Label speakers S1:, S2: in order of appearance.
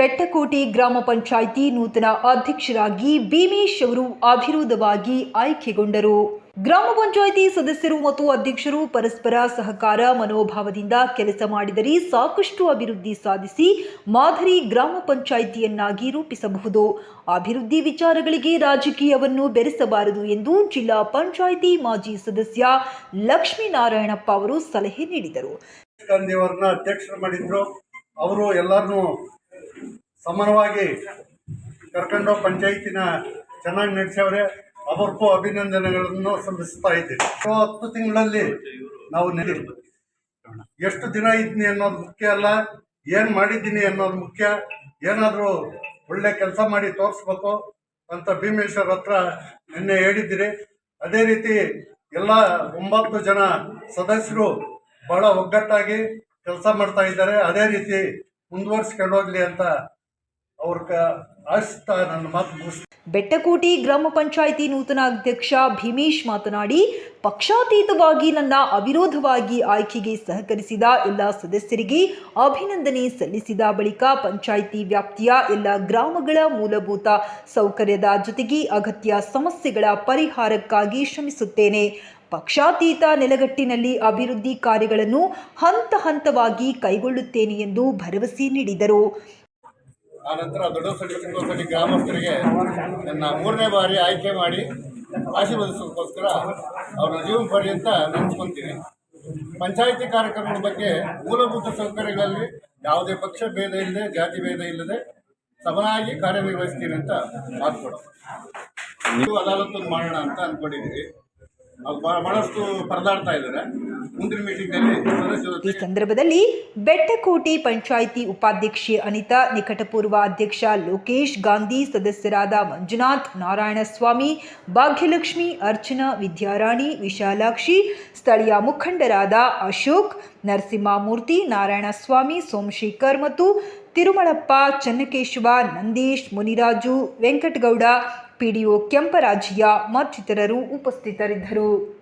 S1: ಬೆಟ್ಟಕೋಟೆ ಗ್ರಾಮ ಪಂಚಾಯಿತಿ ನೂತನ ಅಧ್ಯಕ್ಷರಾಗಿ ಭೀಮೇಶ್ ಅವರು ಅವಿರೋಧವಾಗಿ ಆಯ್ಕೆಗೊಂಡರು. ಗ್ರಾಮ ಪಂಚಾಯಿತಿ ಸದಸ್ಯರು ಮತ್ತು ಅಧ್ಯಕ್ಷರು ಪರಸ್ಪರ ಸಹಕಾರ ಮನೋಭಾವದಿಂದ ಕೆಲಸ ಮಾಡಿದರೆ ಸಾಕಷ್ಟು ಅಭಿವೃದ್ಧಿ ಸಾಧಿಸಿ ಮಾದರಿ ಗ್ರಾಮ ಪಂಚಾಯಿತಿಯನ್ನಾಗಿ ರೂಪಿಸಬಹುದು. ಅಭಿವೃದ್ಧಿ ವಿಚಾರಗಳಿಗೆ ರಾಜಕೀಯವನ್ನು ಬೆರೆಸಬಾರದು ಎಂದು ಜಿಲ್ಲಾ ಪಂಚಾಯಿತಿ ಮಾಜಿ ಸದಸ್ಯ ಲಕ್ಷ್ಮೀನಾರಾಯಣಪ್ಪ ಅವರು ಸಲಹೆ ನೀಡಿದರು.
S2: ಅಧ್ಯಕ್ಷರು ಮಾಡಿದ್ರು. ಅವರು ಎಲ್ಲರನ್ನೂ ಸಮಾನವಾಗಿ ಕರ್ಕೊಂಡು ಪಂಚಾಯಿತಿನ ಚೆನ್ನಾಗಿ ನಡೆಸವ್ರೆ ಅವರಿಗೂ ಅಭಿನಂದನೆಗಳನ್ನು ಸಲ್ಲಿಸ್ತಾ ಇದ್ದೀವಿ ಹತ್ತು ತಿಂಗಳಲ್ಲಿ ನಾವು ನಡಿ ಎಷ್ಟು ದಿನ ಇದ್ದೀನಿ ಅನ್ನೋದು ಮುಖ್ಯ ಅಲ್ಲ, ಏನು ಮಾಡಿದ್ದೀನಿ ಅನ್ನೋದು ಮುಖ್ಯ, ಏನಾದರೂ ಒಳ್ಳೆ ಕೆಲಸ ಮಾಡಿ ತೋರಿಸ್ಬೇಕು ಅಂತ ಭೀಮೇಶ್ವರ್ ಹತ್ರ ನಿನ್ನೆ ಹೇಳಿದ್ದೀರಿ. ಅದೇ ರೀತಿ ಎಲ್ಲ ಒಂಬತ್ತು ಜನ ಸದಸ್ಯರು ಬಹಳ ಒಗ್ಗಟ್ಟಾಗಿ ಕೆಲಸ ಮಾಡ್ತಾ ಇದ್ದಾರೆ. ಅದೇ ರೀತಿ ಮುಂದುವರ್ಸ್ಕೊಂಡು ಹೋಗಲಿ ಅಂತ ಆಶಿಸ್ತಾ ನನ್ನ ಮುಗಿಸ್ತೀನಿ
S1: ಗ್ರಾಮ ಪಂಚಾಯಿತಿ ನೂತನ ಅಧ್ಯಕ್ಷ ಭೀಮೇಶ್ ಮಾತನಾಡಿ, ಪಕ್ಷಾತೀತವಾಗಿ ನನ್ನ ಅವಿರೋಧವಾಗಿ ಆಯ್ಕೆಗೆ ಸಹಕರಿಸಿದ ಎಲ್ಲ ಸದಸ್ಯರಿಗೆ ಅಭಿನಂದನೆ ಸಲ್ಲಿಸಿದ ಬಳಿಕ ಪಂಚಾಯಿತಿ ವ್ಯಾಪ್ತಿಯ ಎಲ್ಲ ಗ್ರಾಮಗಳ ಮೂಲಭೂತ ಸೌಕರ್ಯದ ಜೊತೆಗೆ ಅಗತ್ಯ ಸಮಸ್ಯೆಗಳ ಪರಿಹಾರಕ್ಕಾಗಿ ಶ್ರಮಿಸುತ್ತೇನೆ. ಪಕ್ಷಾತೀತ ನೆಲಗಟ್ಟಿನಲ್ಲಿ ಅಭಿವೃದ್ಧಿ ಕಾರ್ಯಗಳನ್ನು ಹಂತ ಹಂತವಾಗಿ ಕೈಗೊಳ್ಳುತ್ತೇನೆ ಎಂದು ಭರವಸೆ ನೀಡಿದರು.
S2: ಆ ನಂತರ ದೊಡ್ಡಸಳ್ಳಿ ಚಿಕ್ಕಸಳ್ಳಿ ಗ್ರಾಮಸ್ಥರಿಗೆ ನನ್ನ ಮೂರನೇ ಬಾರಿ ಆಯ್ಕೆ ಮಾಡಿ ಆಶೀರ್ವದಿಸೋದಕ್ಕೋಸ್ಕರ ಅವರ ಜೀವನ ಪರ್ಯಂತ ನೆನೆಸ್ಕೊಂತೀನಿ. ಪಂಚಾಯಿತಿ ಕಾರ್ಯಕ್ರಮದ ಬಗ್ಗೆ ಮೂಲಭೂತ ಸೌಕರ್ಯಗಳಲ್ಲಿ ಯಾವುದೇ ಪಕ್ಷ ಭೇದ ಇಲ್ಲದೆ, ಜಾತಿ ಭೇದ ಇಲ್ಲದೆ ಸಮನಾಗಿ ಕಾರ್ಯನಿರ್ವಹಿಸ್ತೀನಿ ಅಂತ ಮಾತು ನೀವು ಅದಾಲತ್ತು ಮಾಡೋಣ ಅಂತ ಅಂದ್ಕೊಂಡಿದ್ದೀವಿ ಬಹಳಷ್ಟು ಪರದಾಡ್ತಾ ಇದ್ದಾರೆ. ಮುಂದಿನ ಮೀಟಿಂಗ್ನಲ್ಲಿ
S1: ಈ ಸಂದರ್ಭದಲ್ಲಿ ಬೆಟ್ಟಕೋಟಿ ಪಂಚಾಯಿತಿ ಉಪಾಧ್ಯಕ್ಷೆ ಅನಿತಾ, ನಿಕಟಪೂರ್ವ ಅಧ್ಯಕ್ಷ ಲೋಕೇಶ್ ಗಾಂಧಿ, ಸದಸ್ಯರಾದ ಮಂಜುನಾಥ್ ನಾರಾಯಣಸ್ವಾಮಿ, ಭಾಗ್ಯಲಕ್ಷ್ಮಿ ಅರ್ಚನಾ ವಿದ್ಯಾರಾಣಿ, ವಿಶಾಲಾಕ್ಷಿ, ಸ್ಥಳೀಯ ಮುಖಂಡರಾದ ಅಶೋಕ್, ನರಸಿಂಹಮೂರ್ತಿ ನಾರಾಯಣಸ್ವಾಮಿ, ಸೋಮಶೇಖರ್ ಮತ್ತು ತಿರುಮಳಪ್ಪ, ಚನ್ನಕೇಶವ, ನಂದೀಶ್, ಮುನಿರಾಜು, ವೆಂಕಟಗೌಡ ಪಿಡಿಒ ಕೆಂಪರಾಜಯ್ಯ ಮತ್ತಿತರರು ಉಪಸ್ಥಿತರಿದ್ದರು.